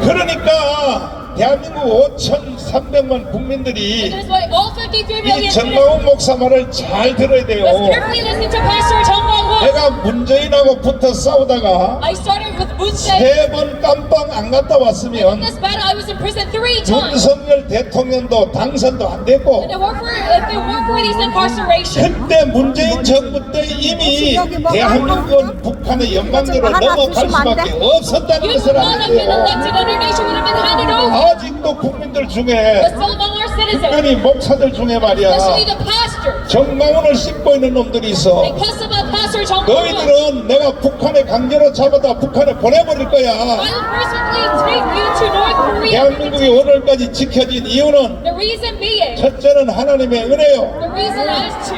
그러니까 대한민국 5,300만 국민들이 That's why all 53이 정광훈 목사 말을 잘 들어야 돼요. Let's carefully listen to Pastor Chung 내가 문재인하고 붙어 싸우다가 I started with Moon Jae. 세 번 깜빵 안 갔다 In 왔으면 this battle, I was in prison three times. 윤석열 대통령도 당선도 안 됐고 And it weren't for, if it weren't for these incarceration, 그때 문재인 정부 때 이미 대한민국은 북한의 영광대로 넘어갈 수밖에 없었다는 you would 것을 not have been 알아야 돼요. elected and our nation would have been handed over. 아직도 국민들 중에 still among our citizens, 특별히 목사들 중에 말이야 especially the pastors, 정강훈을 씹고 있는 놈들이 있어 they cuss about 너희들은 내가 북한에 강제로 잡아다 북한에 보내버릴 거야 I will personally take you to North Korea. 대한민국이 오늘까지 지켜진 이유는 The reason being, 첫째는 하나님의 은혜요 the reason as to,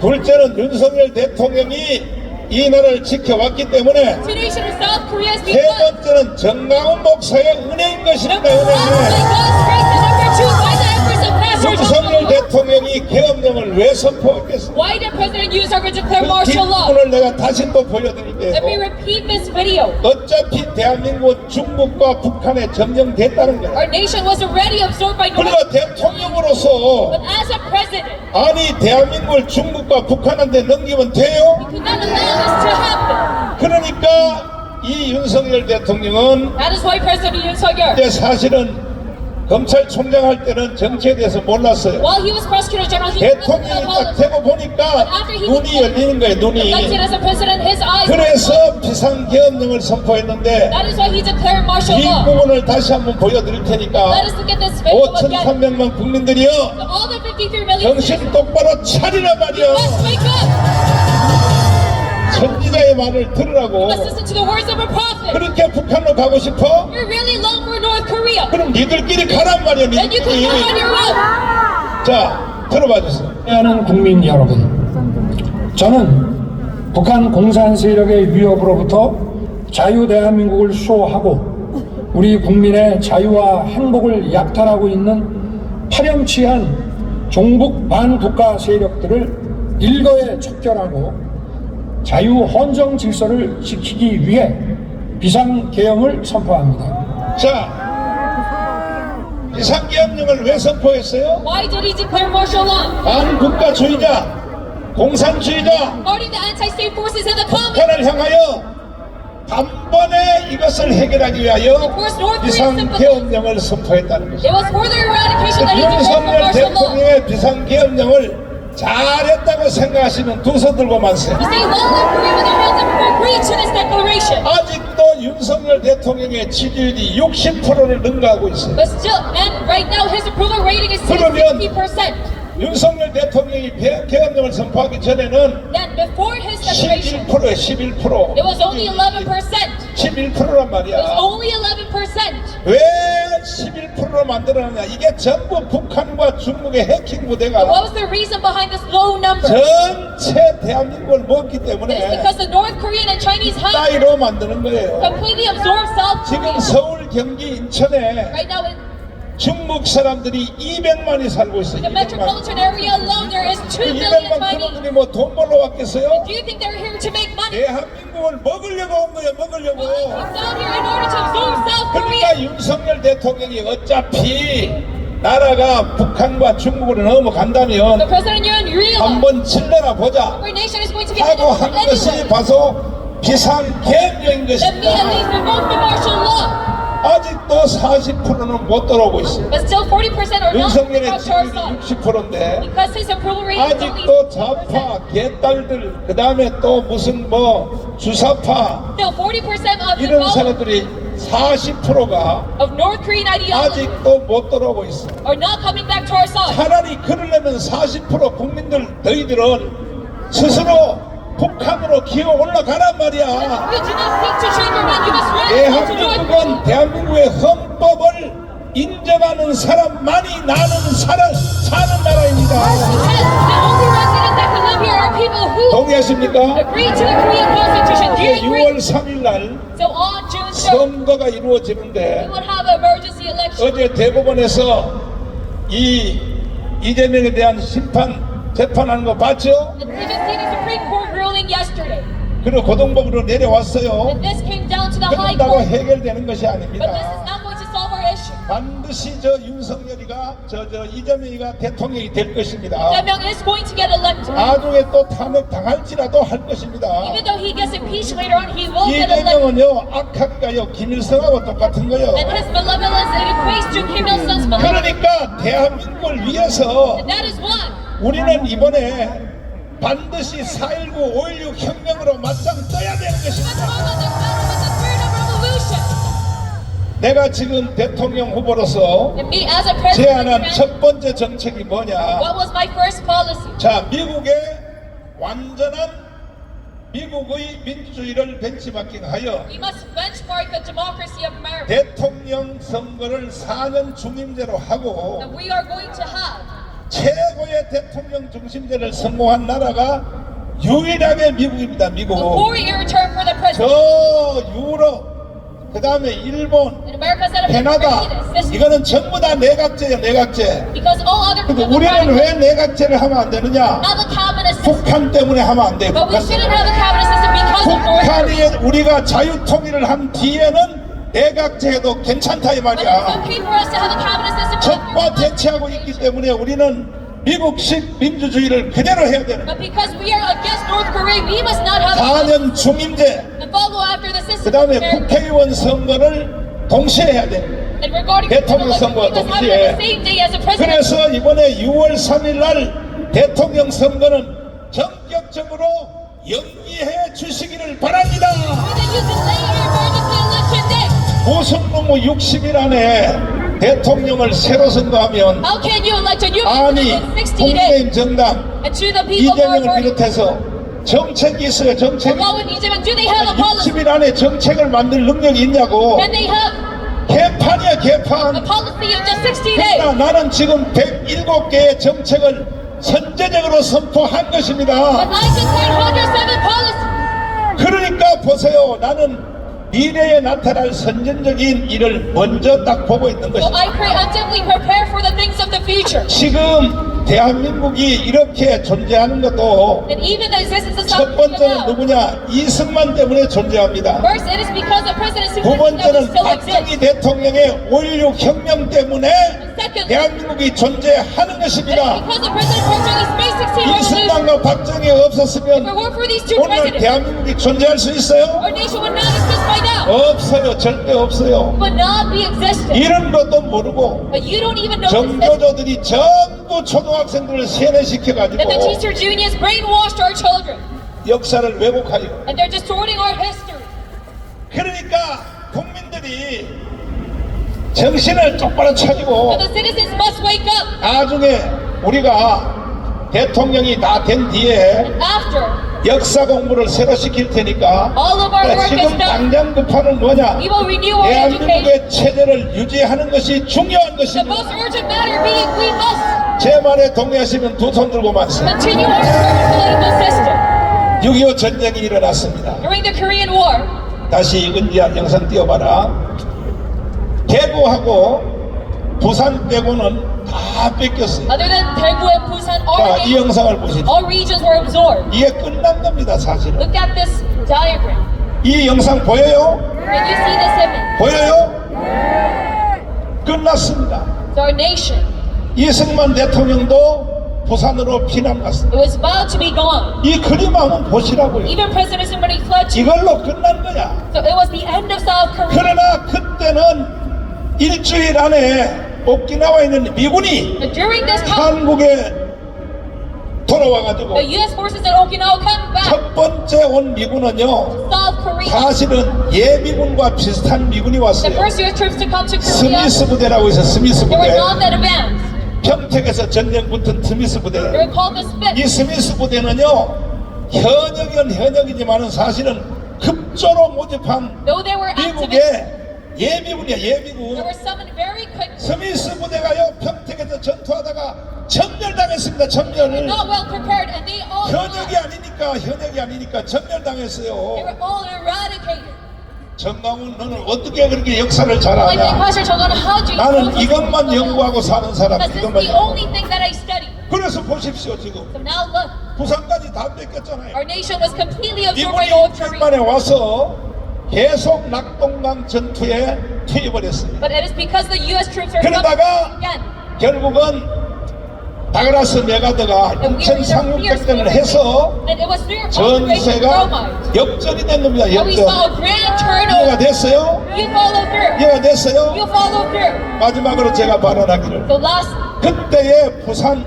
둘째는 윤석열 대통령이 이 나라를 지켜왔기 때문에 of South 세 because 번째는 정강훈 목사의 은혜인 것입니다 number one, by 은혜 God's grace, and number two, by the efforts of Pastor Chung 윤석열 Won. 대통령이 계엄령을 왜 선포했겠습니까 Why did President Yoon declare 그 martial law? 뒷부분을 내가 다시 또 Let me 보여드릴게요 repeat this video. 어차피 대한민국은 중국과 북한에 점령됐다는 거야 Our nation was already absorbed by North 그리고 대통령으로서 But as a president, 아니 대한민국을 중국과 북한한테 넘기면 돼요? we could not allow this to happen. 그러니까 이 윤석열 대통령은 That is why President Yoon Suk Yeol, 이제 사실은 검찰총장 할 때는 정치에 대해서 몰랐어요. while he was prosecutor general, he 대통령이 딱. 되고 보니까 눈이 열리는 거예요, 눈이. As a president, his eyes. 그래서 비상계엄령을 선포했는데 That is why he declared martial 이 law. 부분을 다시 한번 보여드릴 테니까 us look at this video again. 5,300만 국민들이요 All the 53 million 정신 똑바로 차리라 말이야 must wake up. 선지자의 말을 들으라고 Must listen to the words of a prophet. 그렇게 북한으로 가고 싶어? You're really Korea. 그럼 니들끼리 가란 말이야 Then you can 니들끼리 go on your own. 자 들어봐 주세요 하는 국민 여러분, 저는 북한 공산 세력의 위협으로부터 자유 대한민국을 수호하고 우리 국민의 자유와 행복을 약탈하고 있는 파렴치한 종북 반국가 세력들을 일거에 척결하고 자유 헌정 질서를 지키기 위해 비상계엄을 선포합니다. 자 비상계엄령을 왜 선포했어요? Why did he declare martial law? 반국가주의자 공산주의자 Guarding the anti-state forces and the communists. 북한을 향하여 단번에 이것을 해결하기 위하여 비상계엄령을 선포했다는 것입니다. was for the eradication that he declared for 윤석열 martial law. 대통령의 비상계엄령을 잘했다고 생각하시는 두손 들고 만세요. You say long live Korea with your hands up for agree to this declaration. 아직도 윤석열 대통령의 지지율이 60%를 능가하고 있어요. But still, and right now his approval rating is 그러면- 60%. 윤석열 대통령이 개- 개헌령을 선포하기 전에는 Then before his declaration, 11%에 11%. it was only 11%. 11%란 It was 말이야. only 11%. 왜 11%로 만들어놨냐? 이게 전부 북한과 중국의 해킹 What 부대가 was the reason behind this low number? 전체 대한민국을 먹기 It's 때문에 because the North Korean and Chinese have 따위로 만드는 거예요. completely absorbed South 지금 Korea. 서울, 경기, 인천에 Right now, in 중국 사람들이 200만이 살고 있어요. the 200만. metropolitan area alone, there is 2그 million 200만 Chinese. 그놈들이 뭐 돈 벌러 왔겠어요? Do you think they're here to make money? 대한민국을 먹으려고 온 거예요, 먹으려고. 그러니까 윤석열 대통령이 어차피 나라가 북한과 중국으로 넘어간다면 한번 질러나 보자 하고 한 것이 Let me at 것입니다. 아직도 40%는 못 들어오고 있어요. But still 40% are not 윤석열의 our 지지율이 side. 60%인데 Because his approval rating is 아직도 좌파, 개딸들, 그 다음에 또 무슨 뭐 주사파 Still 40% of the 이런 followers 사람들이 40%가 of North Korean ideology 아직도 못 들어오고 있어. are not coming back to our side. 차라리 그러려면 40% 국민들 너희들은 스스로 북한으로 기어 올라가란 말이야. Korea. 대한민국은 대한민국의 헌법을 인정하는 사람만이 나는 사람 사는 나라입니다. 동의하십니까? agree to the Korean Constitution. Do you 이게 agree? 6월 3일 날 So on June 3rd, 선거가 이루어지는데. 어제 대법원에서 이 이재명에 대한 심판 재판하는 거 봤죠? 그리고 고등법으로 내려왔어요. 그런다고. 해결되는 것이 아닙니다. 반드시 저 윤석열이가 저 저 이재명이가 대통령이 될 것입니다. 나중에 또 탄핵 당할지라도 할 것입니다. 이재명은요 악학가요 김일성하고 똑같은 거요. 그러니까 대한민국을 위해서 우리는 이번에 반드시 4.19, 5.16 혁명으로 맞짱 떠야 되는 것입니다. 내가 지금 대통령 후보로서 제안한 첫 번째 정책이 뭐냐? 자, 미국의 완전한 미국의 민주주의를 벤치마킹하여 대통령 선거를 4년 중임제로 하고 최고의 대통령 중심제를 성공한 나라가 유일하게 미국입니다. 미국. 저. 유럽, 그 다음에 일본, 캐나다, 이거는 전부 다 내각제예요, 내각제. 근데 우리는 왜 내각제를 하면 안 되느냐? 북한 때문에 하면 안 돼. But we 북한. 북한이 우리가 자유통일을 한 뒤에는 내각제도 괜찮다 이 말이야. 적과 대치하고 있기 때문에 우리는 미국식 민주주의를 그대로 해야 되는 거야. But because we are against North Korea, we must not have a 4년 중임제, 그 다음에. 국회의원 선거를 동시에 해야 돼. 대통령 선거와 동시에. 그래서 이번에 6월 3일 날 대통령 선거는 전격적으로 연기해 주시기를 바랍니다. 무슨 놈의 60일 안에 대통령을 새로 선거하면 How can you elect a new 아니 president in 60 days? 국민의힘 정당 And to the people of our 이재명을 비롯해서 정책이 있어요 정책이 along with Ijeman, do they have a policy? 60일 안에 정책을 만들 능력이 있냐고 Can they have 개판이야 a 개판 policy of just 60 days? 그러나 나는 지금 107개의 정책을 선제적으로 선포한 것입니다 But I just had 107 policies. 그러니까 보세요 나는 미래에 나타날 선전적인 일을 먼저 딱 보고 있는 것입니다 I preemptively prepare for the things of the future. 지금 대한민국이 이렇게 존재하는 것도 첫 번째는. 누구냐 이승만 때문에 존재합니다 두 번째는 박정희. 대통령의 5.16 혁명 때문에 대한민국이 존재하는 것입니다 because of President Park Chung-hee's May 16 revolution. 이승만과 박정희 없었으면 오늘 대한민국이 존재할 수 있어요? 없어요 절대 없어요. 이런 것도 모르고. 정교조들이 전 부 초등학생들을 세뇌시켜가지고 unions brainwashed our children. 역사를 왜곡하여 And they're distorting our history. 그러니까 국민들이 정신을 똑바로 차리고 But the citizens must wake up. 나중에 우리가 대통령이 다 된 뒤에 After 역사 공부를 새로 시킬 테니까 all of our 그러니까 work is 지금 done, 당장 급하는 뭐냐 we will renew our education. 대한민국의 체제를 유지하는 것이 중요한 The 것입니다 most urgent matter being we must 제 말에 동의하시면 두 손 들고 system. 6.25 전쟁이 일어났습니다 During the Korean War, 다시 은지한 영상 띄워봐라 대구하고 부산 빼고는 다 뺏겼어요 Busan, all, 자, 이 영상을 absorbed. 이게 끝난 겁니다 사실은 Look at this diagram. 이 영상 보여요? Can you see this image? 보여요? 끝났습니다 It's our nation. 이승만 대통령도 부산으로 피난 갔습니다 It was about to be gone. 이 그림 한번 보시라고요 Even President Somebody fled. 이걸로 끝난 거야 So it was the end of South Korea. 그러나 그때는 일주일 안에 오키나와에 있는 미군이 But during this time, 한국에 돌아와가지고 the U.S. forces in Okinawa come back. 첫 번째 온 미군은요 South Korea. 사실은 예비군과 비슷한 미군이 The 왔어요 first U.S. troops to come to Korea, 스미스 부대라고 해서 스미스 they were 부대 not that advanced. 평택에서 전쟁 붙은 스미스 부대 이. 스미스 부대는요 현역은 현역이지만은 사실은 급조로 모집한 미국의 예비군이야 예비군. 스미스 부대가요 평택에서 전투하다가 점멸당했습니다 점멸을 Not well 현역이. 아니니까 현역이 아니니까 eradicated. 정강훈 너는 어떻게 그렇게 역사를 잘 아냐 나는 이것만? 연구하고 사는 사람 이것만. 그래서 보십시오 지금 So now look, 부산까지 다 뺏겼잖아요. North Korea. 만에 와서 계속 낙동강 전투에 투입을 했어요. But it is because the U.S. troops are coming 그러다가. 결국은 다그라스 메가드가 And we 인천 were the fierce 상륙작전을 해서 전세가. 역전이 된 겁니다. 역전. 이해가. 됐어요? 이해가 됐어요? 마지막으로 제가 발언하기를 그때의 부산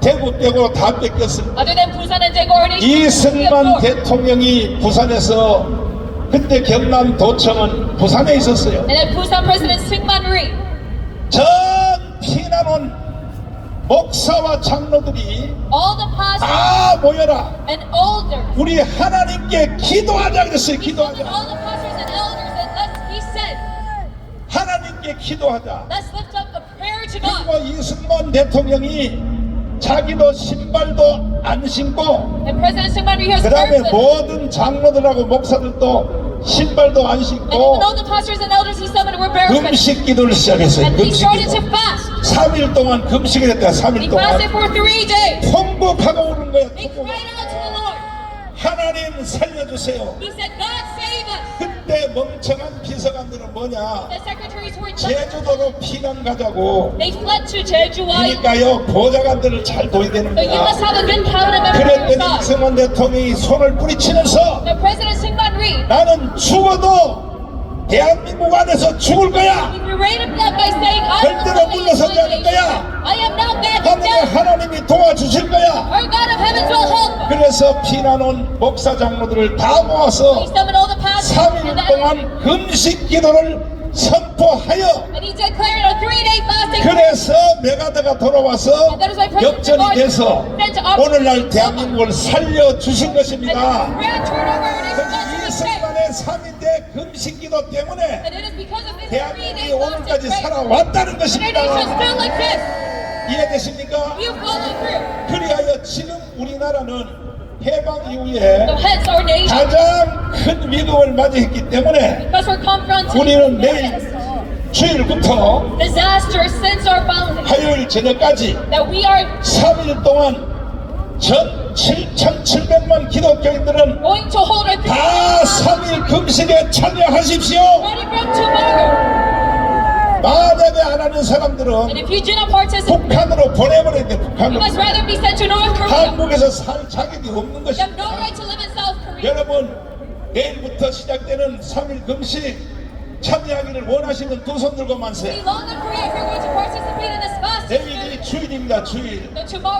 대구 빼고 다 뺏겼습니다. 이승만. 대통령이 부산에서 그때 경남 도청은 부산에 있었어요. 전 피난온 목사와 장로들이 all the pastors 다 모여라. and elders, 우리 하나님께 기도하자 그랬어요. and 기도하자. all the pastors and elders, and let's, he said, 하나님께 기도하자. let's lift up a prayer to God. 그리고 이승만 대통령이 자기도 신발도 안 신고 And President Rhee has 그 다음에 purpose. 모든 장로들하고 목사들도 신발도 안 And 신고 even though the pastors and elders he summoned were barefoot, 금식 기도를 시작했어요. and he 금식 started to 기도. fast. 3일 동안 금식을 했다. 3일 He 동안. 통곡하고 오는 거야. 하나님 살려주세요. He said, God save us. 그때 멍청한 비서관들은 뭐냐? 제주도로 피난 가자고. They fled to Jeju. 그러니까요 보좌관들을 잘 둬야 되는 But you must 거야. 그랬더니. 이승만 대통령이 손을 뿌리치면서 나는 죽어도 대한민국 안에서 죽을 거야. 절대로 물러서지 않을 거야. 하늘의. 하나님이 도와주실 거야. 그래서 피난 온 목사 장로들을 다 모아서 He summoned all the pastors 3일 and, the- 동안 금식 기도를 선포하여. 그래서 메가드가 돌아와서 역전이 돼서 오늘날 대한민국을 살려주신 것입니다. 3인대 금식기도 때문에 대한민국이 오늘까지 살아왔다는 것입니다. 이해되십니까? 그리하여 지금 우리나라는 해방 이후에 가장 큰 위급을 맞이했기 때문에 우리는 내일 주일부터 화요일 저녁까지 that we are 3일 동안 전 7,700만 기독교인들은 다 3일 금식에 참여하십시오. 만약에 안 하는 사람들은 북한으로 보내버려야 돼, 북한으로. 한국에서 살 자격이 없는 것입니다. right. 여러분, 내일부터 시작되는 3일 금식 참여하기를 원하시는 두손 들고 만세. 내일이 주일입니다, 주일.